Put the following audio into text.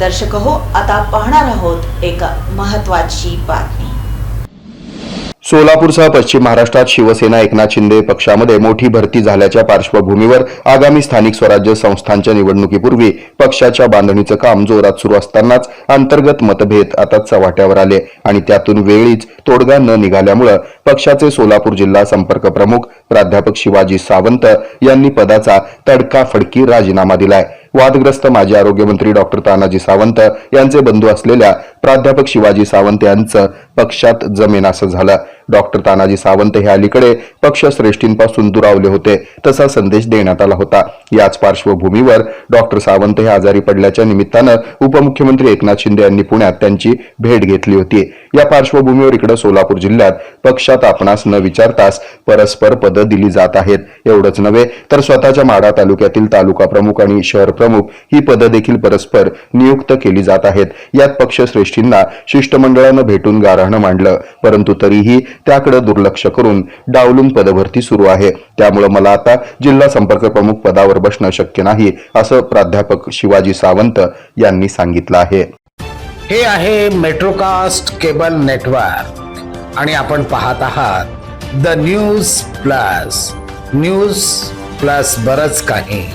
दर्शक हो आता पाहणार आहोत एक महत्वाची बातमी. सोलापूरसह पश्चिम महाराष्ट्रात शिवसेना एकनाथ शिंदे पक्षामध्ये मोठी भरती झाल्याच्या पार्श्वभूमीवर आगामी स्थानिक स्वराज्य संस्थांच्या निवडणुकीपूर्वी पक्षाच्या बांधणीचं काम जोरात सुरू असतानाच अंतर्गत मतभेद आता चव्हाट्यावर आले आणि त्यातून वेळीच तोडगा न निघाल्यामुळं पक्षाचे सोलापूर जिल्हा संपर्क प्रमुख प्राध्यापक शिवाजी सावंत यांनी पदाचा तडकाफडकी राजीनामा दिलाय. वादग्रस्त माजी आरोग्यमंत्री डॉक्टर तानाजी सावंत यांचे बंधू असलेल्या प्राध्यापक शिवाजी सावंत यांचं पक्षात जमेन असं झालं. डॉक्टर तानाजी सावंत हे अलीकडे पक्ष श्रेष्ठींपासून दुरावले होते तसा संदेश देण्यात आला होता. याच पार्श्वभूमीवर डॉक्टर सावंत हे आजारी पडल्याच्या निमित्तानं उपमुख्यमंत्री एकनाथ शिंदे यांनी पुण्यात त्यांची भेट घेतली होती. या पार्श्वभूमीवर इकडे सोलापूर जिल्ह्यात पक्षात आपणास न विचारताच परस्पर पदं दिली जात आहेत. एवढंच नव्हे तर स्वतःच्या माढा तालुक्यातील तालुका प्रमुख आणि शहर प्रमुख ही पदं देखील परस्पर नियुक्त केली जात आहेत. यात पक्षश्रेष्ठींना शिष्टमंडळानं भेटून गारहाणं मांडलं परंतु तरीही त्याकडे दुर्लक्ष करून डावलून पदभरती सुरू आहे. त्यामुळे मला आता जिल्हा संपर्क प्रमुख पदावर बसणं शक्य नाही असं प्राध्यापक शिवाजी सावंत यांनी सांगितलं आहे. हे आहे मेट्रोकास्ट केबल नेटवर्क. आणि आपण पाहत आहात the news plus. News plus बरच काही.